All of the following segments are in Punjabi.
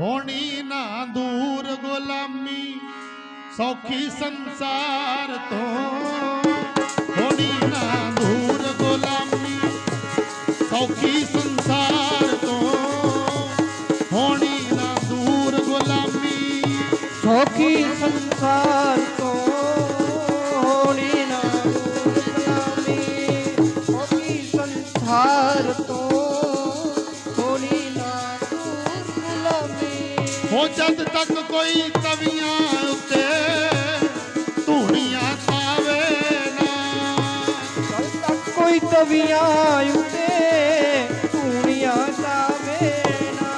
ਹੋਣੀ ਨਾ ਦੂਰ ਗੁਲਾਮੀ, ਸੌਖੀ ਸੰਸਾਰ ਤੋਂ। ਹੋਣੀ ਨਾ ਦੂਰ ਗੁਲਾਮੀ, ਸੌਖੀ ਸੰਸਾਰ ਤੋਂ। ਹੋਣੀ ਨਾ ਦੂਰ ਗੁਲਾਮੀ, ਸੋਖੀ ਹੋ ਜਦ ਤੱਕ ਕੋਈ ਤਵੀਆਂ ਉੱਤੇ ਧੂਣੀਆਂ ਪਾਵੇ ਨਾ। ਜਦ ਤੱਕ ਕੋਈ ਤਵੀਆਂ ਉਤੇ ਧੂਣੀਆਂ ਜਾਵੇ ਨਾ।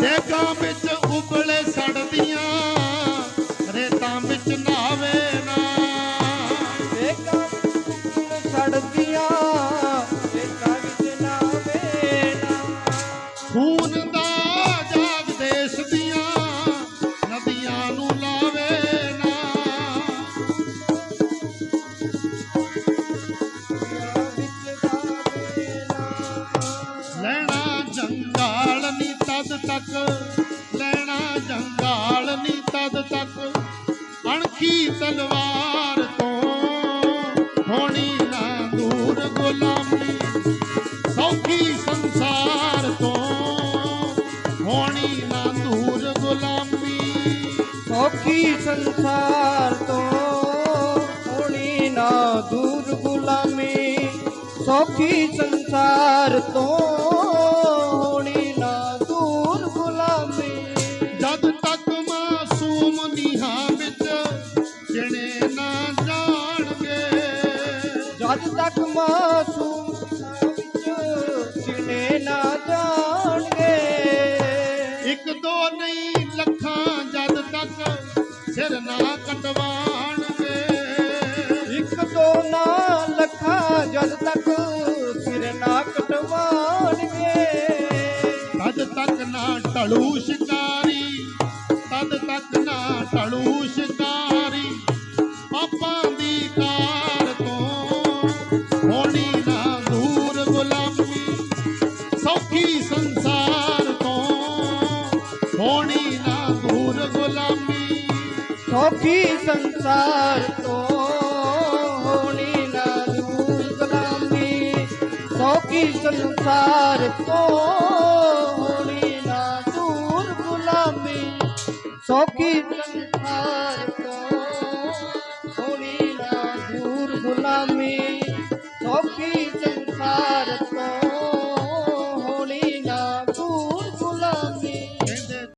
ਦੇਗਾਂ ਵਿੱਚ ਉਬਲੇ ਸੜਦੀਆਂ ਰੇਤਾਂ ਵਿੱਚ ਨਾਵੇ ਤਦ ਤੱਕ ਲੈਣਾ ਜੰਗਾਲ ਨੀ ਤਦ ਤੱਕ। ਅਣਖੀ ਤਲਵਾਰ ਤੋਂ ਹੋਣੀ ਨਾ ਦੂਰ ਗੁਲਾਮੀ। ਸੌਖੀ ਸੰਸਾਰ ਤੋਂ ਹੋਣੀ ਨਾ ਦੂਰ ਗੁਲਾਮੀ। ਸੌਖੀ ਸੰਸਾਰ ਤੋਂ ਹੋਣੀ ਨਾ ਦੂਰ ਗੁਲਾਮੀ। ਸੌਖੀ ਸੰਸਾਰ ਤੋਂ ਜਦ ਤੱਕ ਮਾਸੂਮ ਵਿੱਚ ਨਾ ਜਾਣਗੇ। ਇੱਕ ਦੋ ਨਹੀਂ ਲੱਖਾਂ ਜਦ ਤੱਕ ਸਿਰ ਨਾ ਕਟਵਾਣਗੇ। ਇੱਕ ਦੋ ਨਾ ਲੱਖਾਂ ਜਦ ਤੱਕ ਸਿਰ ਨਾ ਕਟਵਾਣਗੇ। ਤਦ ਤੱਕ ਨਾ ਢਲੂ ਸ਼ਿਕਾਰੀ ਤਦ ਤੱਕ ਨਾ ਢਲੂ ਸੌਖੀ ਸੰਸਾਰ ਤੋਂ। ਹੋਣੀ ਨਾ ਦੂਰ ਗੁਲਾਮੀ। ਸੌਖੀ ਸੰਸਾਰ ਤੋਂ। ਹੋਣੀ ਨਾ ਦੂਰ ਗੁਲਾਮੀ। ਸੌਖੀ ਸੰਸਾਰ ਤੋਂ। ਹੋਣੀ ਨਾ ਦੂਰ ਗੁਲਾਮੀ। ਸੌਖੀ ਸੰਸਾਰ